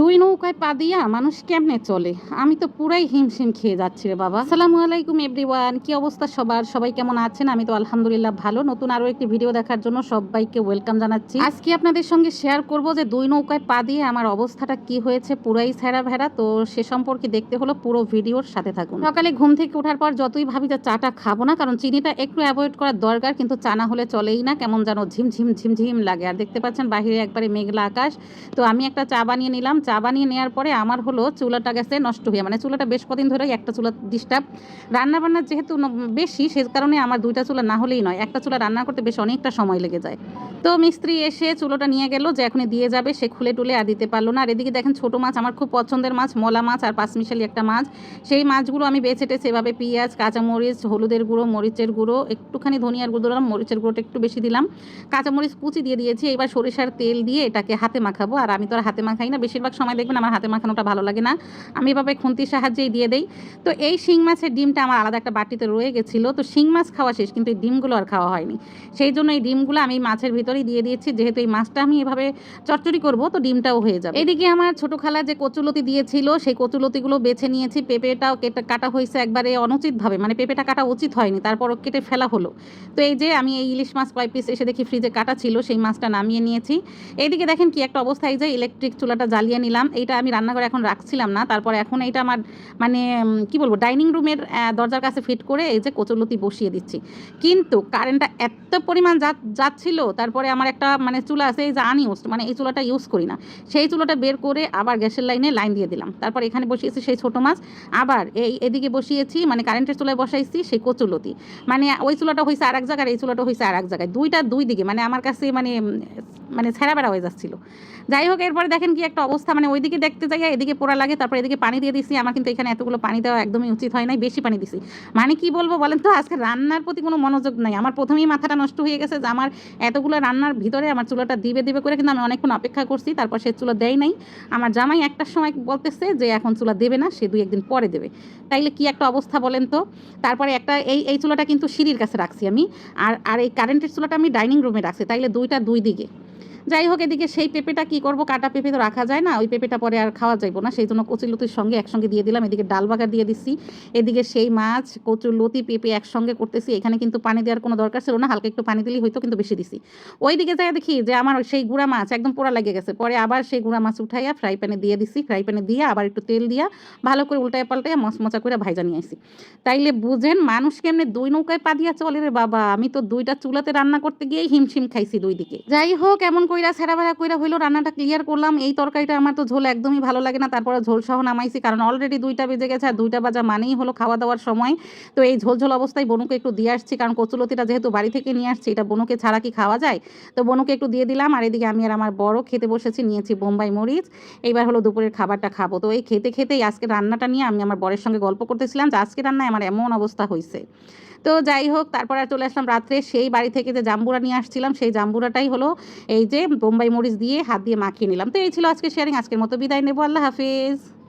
দুই নৌকায় পা দিয়া মানুষ কেমনে চলে? আমি তো পুরাই হিমশিম খেয়ে যাচ্ছি রে বাবা। আসসালামু আলাইকুম, এভরিওয়ান। কি অবস্থা সবার? সবাই কেমন আছেন? আমি তো আলহামদুলিল্লাহ ভালো। নতুন আরও একটি ভিডিও দেখার জন্য সবাইকে ওয়েলকাম জানাচ্ছি। আজকে আপনাদের সঙ্গে শেয়ার করব যে দুই নৌকায় পা দিয়ে আমার অবস্থাটা কি হয়েছে, পুরাই ছেঁড়া ভেড়া। তো সে সম্পর্কে দেখতে হলো পুরো ভিডিওর সাথে থাকুন। সকালে ঘুম থেকে ওঠার পর যতই ভাবি যে চাটা খাব না, কারণ চিনিটা একটু অ্যাভয়েড করার দরকার, কিন্তু চা না হলে চলেই না। কেমন যেন ঝিমঝিম ঝিমঝিম লাগে। আর দেখতে পাচ্ছেন বাইরে একবারে মেঘলা আকাশ। তো আমি একটা চা বানিয়ে নিলাম। চা বানিয়ে নেওয়ার পরে আমার হলো চুলাটা গেছে নষ্ট হয়ে মানে চুলাটা বেশ কদিন ধরে একটা চুলা ডিস্টার্ব রান্না বান্নার যেহেতু বেশি, সে কারণে আমার দুইটা চুলা না হলেই নয়, একটা চুলা রান্না করতে বেশ অনেকটা সময় লেগে যায়। তো মিস্ত্রি এসে চুলোটা নিয়ে গেল, যে এখনই দিয়ে যাবে, সে খুলে টুলে আর দিতে পারল না। আর এদিকে দেখেন ছোটো মাছ, আমার খুব পছন্দের মাছ, মলা মাছ আর পাঁচমিশালি একটা মাছ। সেই মাছগুলো আমি বেছে টেছে এভাবে পেঁয়াজ, কাঁচামরিচ, হলুদের গুঁড়ো, মরিচের গুঁড়ো, একটুখানি ধনিয়ার গুঁড়ো দিলাম, মরিচের গুঁড়োটা একটু বেশি দিলাম। কাঁচামরিচ কুচি দিয়ে দিয়েছি, এবার সরিষার তেল দিয়ে এটাকে হাতে মাখাবো। আর আমি তো আর হাতে মাখাই না, বেশিরভাগ সময় দেখবেন আমার হাতে মাখানোটা ভালো লাগে না। আমি এভাবে খুন্তির সাহায্যেই দিয়ে দেই। তো এই শিং মাছের ডিমটা আমার আলাদা একটা বাটিতে রয়ে গেছিল। তো শিং মাছ খাওয়া শেষ, কিন্তু এই ডিমগুলো আর খাওয়া হয়নি। সেই জন্য এই ডিমগুলো আমি মাছের ভিতরেই দিয়ে দিয়েছি, যেহেতু এই মাছটা আমি এভাবে চচ্চড়ি করব, তো ডিমটাও হয়ে যাবে। এদিকে আমার ছোটো খালা যে কচুলতি দিয়েছিল, সেই কচুলতিগুলো বেছে নিয়েছি, পেঁপেটাও কেটে কাটা হয়েছে একবারে অনুচিতভাবে মানে পেঁপেটা কাটা উচিত হয়নি তারপর কেটে ফেলা হলো। তো এই যে আমি এই ইলিশ মাছ কয় পিস এসে দেখি ফ্রিজে কাটা ছিল, সেই মাছটা নামিয়ে নিয়েছি। এইদিকে দেখেন কি একটা অবস্থায় যে ইলেকট্রিক চুলাটা জ্বালিয়ে নিলাম, এইটা আমি রান্নাঘরে এখন রাখছিলাম না, তারপর এখন এইটা আমার মানে কি বলব, ডাইনিং রুমের দরজার কাছে ফিট করে এই যে কচুলতি বসিয়ে দিচ্ছি। কিন্তু কারেন্টটা এত পরিমাণ যাচ্ছিল, তারপরে আমার একটা মানে চুলা আছে, এই যে আনইউজ মানে এই চুলাটা ইউজ করি না। সেই চুলাটা বের করে আবার গ্যাসের লাইনে লাইন দিয়ে দিলাম। তারপর এখানে বসিয়েছি সেই ছোটো মাছ। আবার এই এদিকে বসিয়েছি মানে কারেন্টের চুলায় বসাইছি সেই কচুলতি মানে ওই চুলাটা হয়েছে আর এক জায়গায় এই চুলাটা হয়েছে আর এক জায়গায়। দুইটা দুই দিকে মানে আমার কাছে মানে মানে ছেঁড়া বেড়া হয়ে যাচ্ছিল। যাই হোক, এরপরে দেখেন কি একটা অবস্থা মানে ওইদিকে দেখতে যাই, এদিকে পোড়া লাগে, তারপর এদিকে পানি দিয়ে দিছি। আমার কিন্তু এখানে এতগুলো পানি দেওয়া একদমই উচিত হয় নাই, বেশি পানি দিছি। মানে কি বলব বলেন তো, আজকে রান্নার প্রতি কোনো মনোযোগ নাই। আমার প্রথমেই মাথাটা নষ্ট হয়ে গেছে যে আমার এতগুলো রান্নার ভিতরে আমার চুলাটা দিবে দিবে করে কিন্তু আমি অনেকক্ষণ অপেক্ষা করছি, তারপর সে চুলা দেয় নাই। আমার জামাই একটার সময় বলতেছে যে এখন চুলা দেবে না, সে দুই একদিন পরে দেবে। তাইলে কি একটা অবস্থা বলেন তো? তারপরে একটা, এই এই চুলাটা কিন্তু সিঁড়ির কাছে রাখছি আমি। আর আর এই কারেন্টের চুলাটা আমি ডাইনিং রুমে রাখছি, তাইলে দুইটা দুই দিকে। যাই হোক, এদিকে সেই পেঁপেটা কি করব? কাটা পেঁপে তো রাখা যায় না। ওই পেঁপেটা পরে আর খাওয়া যাইব না। সেই জন্য কচুলতির সঙ্গে একসঙ্গে দিয়ে দিলাম। এদিকে ডাল বাগার দিয়ে দিচ্ছি এদিকে সেই মাছ কচুলতি পেঁপে একসঙ্গে করতেছি। এখানে কিন্তু পানি দেওয়ার কোনো দরকার ছিল না। হালকা একটু পানি দিলেই হয়তো কিন্তু বেশি দিছি। ওই দিকে যাই দেখি যে আমার সেই গুঁড়া মাছ একদম পোড়া লেগে গেছে। পরে আবার সেই গুঁড়া মাছ উঠাইয়া ফ্রাই প্যানে দিয়ে দিছি। ফ্রাই প্যানে দিয়ে আবার একটু তেল দিয়া ভালো করে উল্টায় পাল্টাইয়া মচমচা করে ভাইজা নিয়ে আসি তাইলে বুঝেন, মানুষ কেমনে দুই নৌকায় পা দিয়া চলে রে বাবা। আমি তো দুইটা চুলাতে রান্না করতে গিয়েই হিমশিম খাইছি দুই দিকে যাই হোক, এমন কইরা ছেঁড়া কইরা হইল, রান্নাটা ক্লিয়ার করলাম। এই তরকারিটা আমার তো ঝোল একদমই ভালো লাগে না, তারপরে ঝোল সহ নামাইছি, কারণ অলরেডি দুইটা বেজে গেছে আর দুইটা বাজা মানেই হলো খাওয়া দাওয়ার সময়। তো এই ঝোল ঝোল অবস্থায় বনুকে একটু দিয়ে আসছি, কারণ কচুলতিটা যেহেতু বাড়ি থেকে নিয়ে আসছি, এটা বনুকে ছাড়া কি খাওয়া যায়? তো বনুকে একটু দিয়ে দিলাম, আর এদিকে আমি আর আমার বড় খেতে বসেছি, নিয়েছি বোম্বাই মরিচ। এইবার হলো দুপুরের খাবারটা খাব। তো এই খেতে খেতেই আজকে রান্নাটা নিয়ে আমি আমার বরের সঙ্গে গল্প করতেছিলাম যে আজকে রান্নায় আমার এমন অবস্থা হয়েছে তো যাই হোক, তারপর আর চলে আসলাম রাত্রে। সেই বাড়ি থেকে যে জাম্বুরা নিয়ে আসছিলাম, সেই জাম্বুরাটাই হলো এই যে বোম্বাই মরিচ দিয়ে হাত দিয়ে মাখিয়ে নিলাম। তো এই ছিল আজকে শেয়ারিং আজকের মতো বিদায় নেব। আল্লাহ হাফিজ।